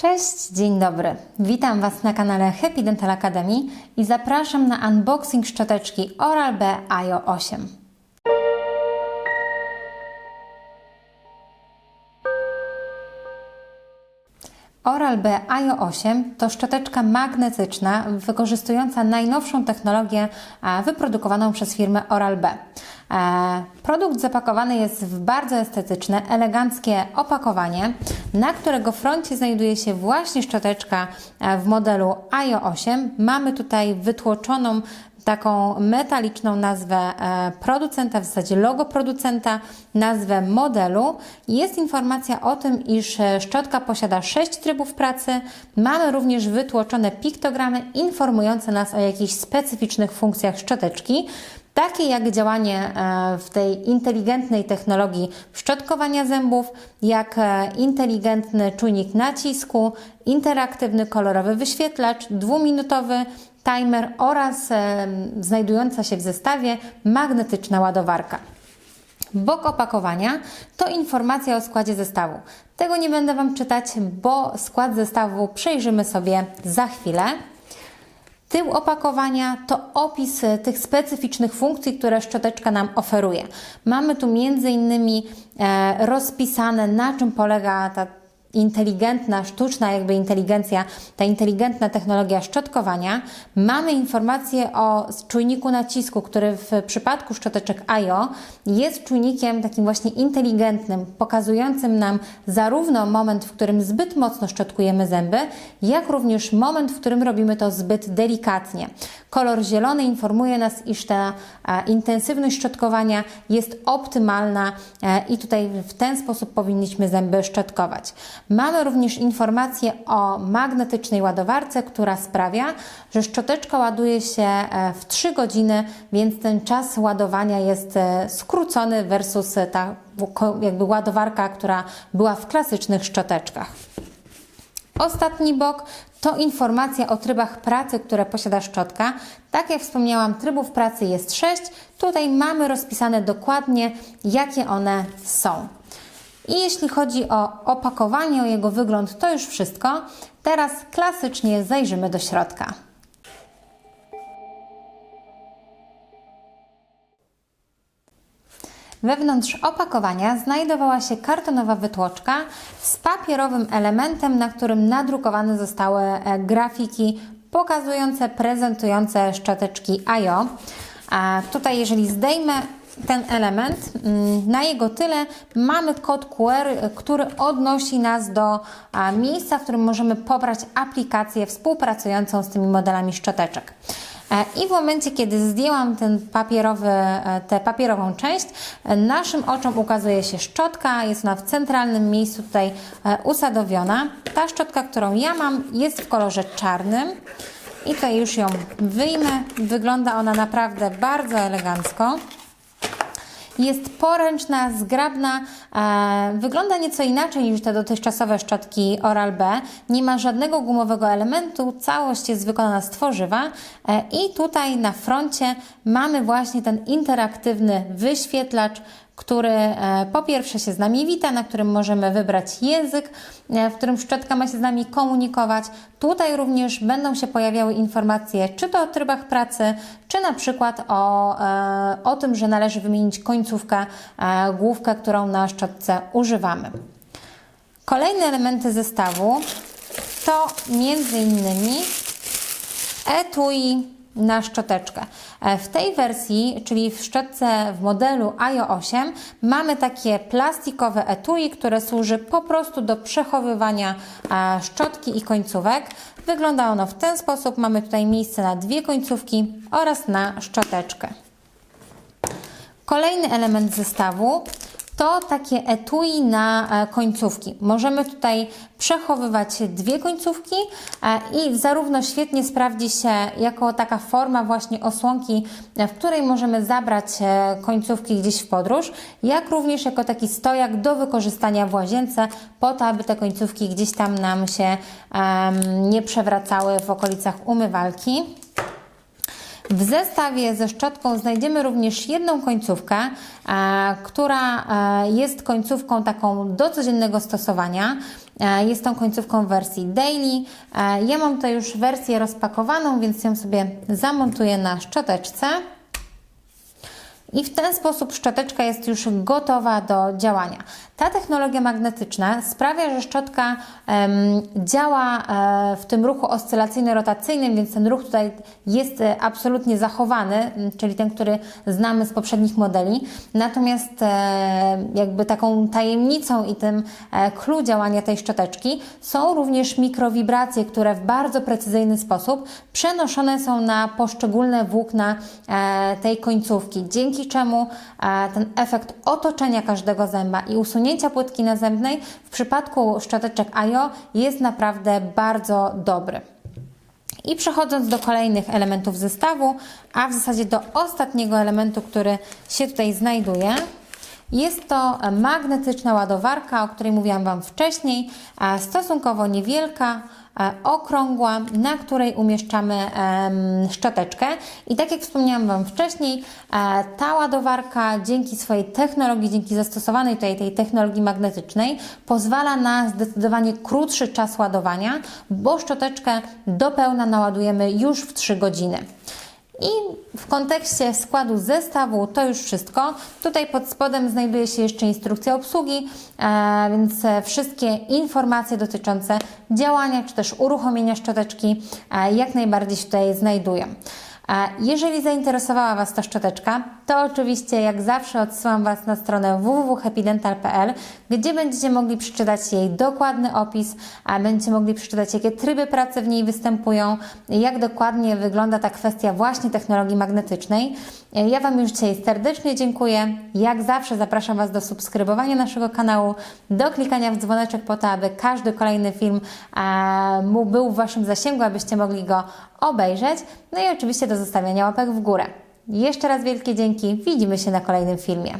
Cześć, dzień dobry. Witam Was na kanale Happy Dental Academy i zapraszam na unboxing szczoteczki Oral-B IO 8. Oral-B IO 8 to szczoteczka magnetyczna wykorzystująca najnowszą technologię e, wyprodukowaną przez firmę Oral-B. E, Produkt zapakowany jest w bardzo estetyczne, eleganckie opakowanie, na którego froncie znajduje się właśnie szczoteczka e, w modelu IO 8. Mamy tutaj wytłoczoną taką metaliczną nazwę e, producenta, w zasadzie logo producenta, nazwę modelu. Jest informacja o tym, iż szczotka posiada 6 trybów pracy. Mamy również wytłoczone piktogramy informujące nas o jakichś specyficznych funkcjach szczoteczki takie jak działanie e, w tej inteligentnej technologii szczotkowania zębów, jak e, inteligentny czujnik nacisku, interaktywny kolorowy wyświetlacz, dwuminutowy timer oraz e, znajdująca się w zestawie magnetyczna ładowarka. Bok opakowania to informacja o składzie zestawu. Tego nie będę Wam czytać, bo skład zestawu przejrzymy sobie za chwilę. Tył opakowania to opis tych specyficznych funkcji, które szczoteczka nam oferuje. Mamy tu między innymi e, rozpisane, na czym polega ta inteligentna, sztuczna jakby inteligencja, ta inteligentna technologia szczotkowania. Mamy informacje o czujniku nacisku, który w przypadku szczoteczek IO jest czujnikiem takim właśnie inteligentnym, pokazującym nam zarówno moment, w którym zbyt mocno szczotkujemy zęby, jak również moment, w którym robimy to zbyt delikatnie. Kolor zielony informuje nas, iż ta e, intensywność szczotkowania jest optymalna e, i tutaj w ten sposób powinniśmy zęby szczotkować. Mamy również informację o magnetycznej ładowarce, która sprawia, że szczoteczka ładuje się e, w 3 godziny, więc ten czas ładowania jest e, skrócony versus ta ko- jakby ładowarka, która była w klasycznych szczoteczkach. Ostatni bok to informacja o trybach pracy, które posiada szczotka. Tak jak wspomniałam, trybów pracy jest 6. Tutaj mamy rozpisane dokładnie, jakie one są. I jeśli chodzi o opakowanie, o jego wygląd, to już wszystko. Teraz klasycznie zajrzymy do środka. Wewnątrz opakowania znajdowała się kartonowa wytłoczka z papierowym elementem, na którym nadrukowane zostały e, grafiki pokazujące, prezentujące szczoteczki IO. A tutaj, jeżeli zdejmę ten element, mm, na jego tyle mamy kod QR, który odnosi nas do miejsca, w którym możemy pobrać aplikację współpracującą z tymi modelami szczoteczek. E, I w momencie, kiedy zdjęłam ten papierowy, e, tę papierową część, e, naszym oczom ukazuje się szczotka. Jest ona w centralnym miejscu tutaj usadowiona. Ta szczotka, którą ja mam, jest w kolorze czarnym. I tutaj już ją wyjmę. Wygląda ona naprawdę bardzo elegancko. Jest poręczna, zgrabna, e, wygląda nieco inaczej niż te dotychczasowe szczotki Oral-B. Nie ma żadnego gumowego elementu, całość jest wykonana z tworzywa e, i tutaj na froncie mamy właśnie ten interaktywny wyświetlacz, który e, po pierwsze się z nami wita, na którym możemy wybrać język, e, w którym szczotka ma się z nami komunikować. Tutaj również będą się pojawiały informacje, czy to o trybach pracy, czy na przykład o, e, o tym, że należy wymienić końcówkę, główkę, którą na szczotce używamy. Kolejne elementy zestawu to między innymi etui na szczoteczkę. E, W tej wersji, czyli w szczotce w modelu IO 8, mamy takie plastikowe etui, które służy po prostu do przechowywania e, szczotki i końcówek. Wygląda ono w ten sposób. Mamy tutaj miejsce na dwie końcówki oraz na szczoteczkę. Kolejny element zestawu to takie etui na e, końcówki. Możemy tutaj przechowywać dwie końcówki e, i zarówno świetnie sprawdzi się jako taka forma właśnie osłonki, e, w której możemy zabrać końcówki gdzieś w podróż, jak również jako taki stojak do wykorzystania w łazience, po to, aby te końcówki gdzieś tam nam się nie przewracały w okolicach umywalki. W zestawie ze szczotką znajdziemy również jedną końcówkę, e, która e, jest końcówką taką do codziennego stosowania. e, jest tą końcówką w wersji daily. Ja mam tutaj już wersję rozpakowaną, więc ją sobie zamontuję na szczoteczce. I w ten sposób szczoteczka jest już gotowa do działania. Ta technologia magnetyczna sprawia, że szczotka działa e, w tym ruchu oscylacyjno-rotacyjnym, więc ten ruch tutaj jest e, absolutnie zachowany, czyli ten, który znamy z poprzednich modeli. Natomiast e, jakby taką tajemnicą i tym clue działania tej szczoteczki są również mikrowibracje, które w bardzo precyzyjny sposób przenoszone są na poszczególne włókna tej końcówki, dzięki czemu e, ten efekt otoczenia każdego zęba i usunięcia płytki nazębnej w przypadku szczoteczek AJO jest naprawdę bardzo dobry. I przechodząc do kolejnych elementów zestawu, a w zasadzie do ostatniego elementu, który się tutaj znajduje, jest to magnetyczna ładowarka, o której mówiłam Wam wcześniej, a stosunkowo niewielka, e, okrągła, na której umieszczamy szczoteczkę. I tak jak wspomniałam Wam wcześniej, e, ta ładowarka dzięki swojej technologii, dzięki zastosowanej tutaj tej technologii magnetycznej, pozwala na zdecydowanie krótszy czas ładowania, bo szczoteczkę do pełna naładujemy już w 3 godziny. I w kontekście składu zestawu to już wszystko. Tutaj pod spodem znajduje się jeszcze instrukcja obsługi, e, więc wszystkie informacje dotyczące działania czy też uruchomienia szczoteczki e, jak najbardziej się tutaj znajdują. E, Jeżeli zainteresowała Was ta szczoteczka, to oczywiście jak zawsze odsyłam Was na stronę www.happydental.pl, gdzie będziecie mogli przeczytać jej dokładny opis, a będziecie mogli przeczytać jakie tryby pracy w niej występują, jak dokładnie wygląda ta kwestia właśnie technologii magnetycznej. E, Ja Wam już dzisiaj serdecznie dziękuję. Jak zawsze zapraszam Was do subskrybowania naszego kanału, do klikania w dzwoneczek po to, aby każdy kolejny film był w Waszym zasięgu, abyście mogli go obejrzeć. No i oczywiście do zostawiania łapek w górę. Jeszcze raz wielkie dzięki. Widzimy się na kolejnym filmie.